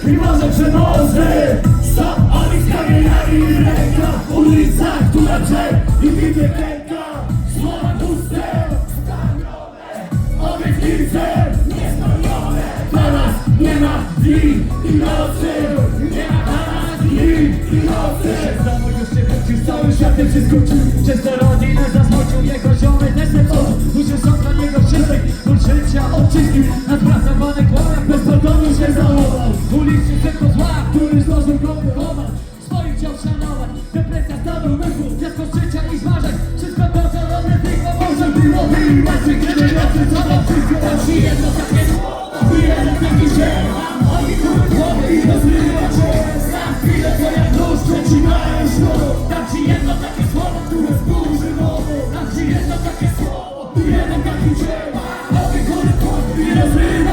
przemocy Stop, oni z kamieniami w rękach Ulicach, tu na drzew i widzę klęka Słowa puste, stanione. Obietnice niespełnione Dla nas nie ma dni i nocy. Nie ma dla nas dni i nocy. Już się wrócił, cały światem się skończył Przez tę rodzinę zasmucił jego ziomy też ten co Duże są dla niego wszystkich. Ból życia odciski Nadpracowane kłamach bez pardonu się załował z życia i zmarzeń Wszystko to co robię tylko może było inaczej Kiedy nocy co to wszystko ci jedno takie słowo i jeden taki dzień Mam góry głowy i rozrywa cię Na chwilę to jak nóż przecinają sznur Dam ci jedno takie słowo, które zburzy mowy Dam ci jedno takie słowo i jeden taki dzień Mam ogi góry głowy i rozrywa